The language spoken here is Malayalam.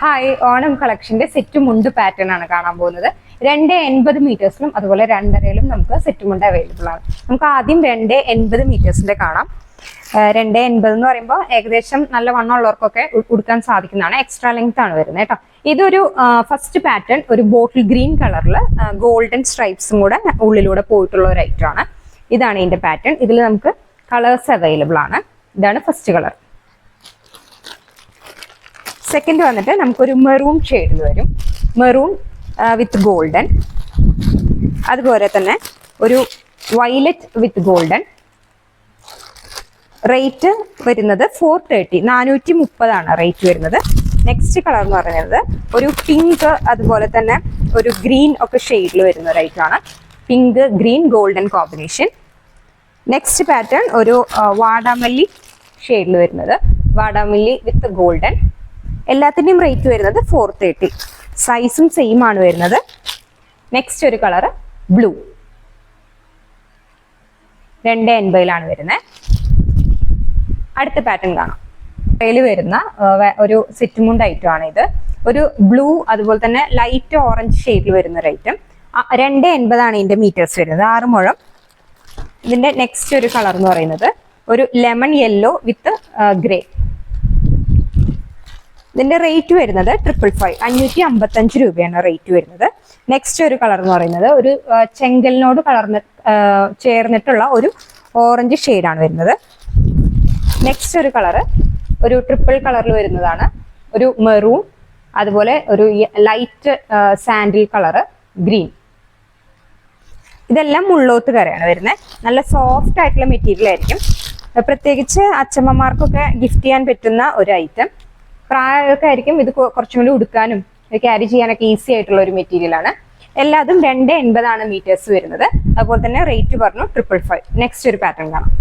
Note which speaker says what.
Speaker 1: ഹായ് ഓണം കളക്ഷന്റെ സെറ്റ് മുണ്ട് പാറ്റേൺ ആണ് കാണാൻ പോകുന്നത്. രണ്ട് എൺപത് മീറ്റേഴ്സിലും അതുപോലെ രണ്ടരയിലും നമുക്ക് സെറ്റ് മുണ്ട് അവൈലബിൾ ആണ്. നമുക്ക് ആദ്യം രണ്ട് എൺപത് മീറ്റേഴ്സിന്റെ കാണാം. രണ്ട് എൺപത് എന്ന് പറയുമ്പോൾ ഏകദേശം നല്ല വണ്ണമുള്ളവർക്കൊക്കെ ഉടുക്കാൻ സാധിക്കുന്നതാണ്. എക്സ്ട്രാ ലെങ്ത് ആണ് വരുന്നത് കേട്ടോ. ഇതൊരു ഫസ്റ്റ് പാറ്റേൺ ഒരു ബോട്ടിൽ ഗ്രീൻ കളറിൽ ഗോൾഡൻ സ്ട്രൈപ്സും കൂടെ ഉള്ളിലൂടെ പോയിട്ടുള്ള ഒരു ഐറ്റം ആണ്. ഇതാണ് ഇതിന്റെ പാറ്റേൺ ഇതിൽ നമുക്ക് കളേഴ്സ് അവൈലബിൾ ആണ്. ഇതാണ് ഫസ്റ്റ് കളർ സെക്കൻഡ് വന്നിട്ട് നമുക്കൊരു മെറൂൺ ഷെയ്ഡിൽ വരും. മെറൂൺ വിത്ത് ഗോൾഡൻ അതുപോലെ തന്നെ ഒരു വൈലറ്റ് വിത്ത് ഗോൾഡൻ റേറ്റ് വരുന്നത് ഫോർ തേർട്ടി നാനൂറ്റി മുപ്പതാണ് റേറ്റ് വരുന്നത്. നെക്സ്റ്റ് കളർ എന്ന് പറയുന്നത് ഒരു പിങ്ക് അതുപോലെ തന്നെ ഒരു ഗ്രീൻ ഒക്കെ ഷെയ്ഡിൽ വരുന്ന ഒരു ഐറ്റമാണ് pink green golden combination next pattern ഒരു വാടാമല്ലി ഷെയ്ഡിൽ വരുന്നത്. വാടാമല്ലി വിത്ത് ഗോൾഡൻ എല്ലാത്തിന്റെയും റേറ്റ് വരുന്നത് ഫോർ തേർട്ടി സൈസും സെയിം ആണ് വരുന്നത്. നെക്സ്റ്റ് ഒരു കളർ ബ്ലൂ രണ്ട് എൺപതിലാണ് വരുന്നത് അടുത്ത പാറ്റേൺ കാണാം. കയ്യിൽ വരുന്ന ഒരു ഒരു സിറ്റുമുണ്ട് ഐറ്റം ആണ് ഇത്. ഒരു ബ്ലൂ അതുപോലെ തന്നെ ലൈറ്റ് ഓറഞ്ച് ഷെയ്ഡിൽ വരുന്ന ഒരു ഐറ്റം രണ്ട് എൺപതാണ് ഇതിന്റെ മീറ്റേഴ്സ് വരുന്നത്. ആറ് മുഴം ഇതിന്റെ നെക്സ്റ്റ് ഒരു കളർ എന്ന് പറയുന്നത് ഒരു ലെമൺ യെല്ലോ വിത്ത് ഗ്രേ ഇതിന്റെ റേറ്റ് വരുന്നത് ട്രിപ്പിൾ ഫൈവ് അഞ്ഞൂറ്റി അമ്പത്തഞ്ച് രൂപയാണ് റേറ്റ് വരുന്നത്. നെക്സ്റ്റ് ഒരു കളർ എന്ന് പറയുന്നത് ഒരു ചെങ്കലിനോട് കളർന്ന് ചേർന്നിട്ടുള്ള ഒരു ഓറഞ്ച് ഷെയ്ഡാണ് വരുന്നത്. നെക്സ്റ്റ് ഒരു കളറ് ഒരു ട്രിപ്പിൾ കളറിൽ വരുന്നതാണ് ഒരു മെറൂൺ അതുപോലെ ഒരു ലൈറ്റ് സാൻഡിൽ കളറ് ഗ്രീൻ ഇതെല്ലാം മുള്ളോത്ത് കരയാണ് വരുന്നത്. നല്ല സോഫ്റ്റ് ആയിട്ടുള്ള മെറ്റീരിയൽ ആയിരിക്കും. പ്രത്യേകിച്ച് അച്ഛമ്മമാർക്കൊക്കെ ഗിഫ്റ്റ് ചെയ്യാൻ പറ്റുന്ന ഒരു ഐറ്റം പ്രായമൊക്കെ ആയിരിക്കും ഇത് കുറച്ചും കൂടി ഉടുക്കാനും ക്യാരി ചെയ്യാനൊക്കെ ഈസി ആയിട്ടുള്ള ഒരു മെറ്റീരിയൽ ആണ്. എല്ലാതും രണ്ട് എൺപതാണ് മീറ്റേഴ്സ് വരുന്നത്. അതുപോലെ തന്നെ റേറ്റ് പറഞ്ഞു ട്രിപ്പിൾ ഫൈവ് നെക്സ്റ്റ് ഒരു പാറ്റേൺ കാണാം.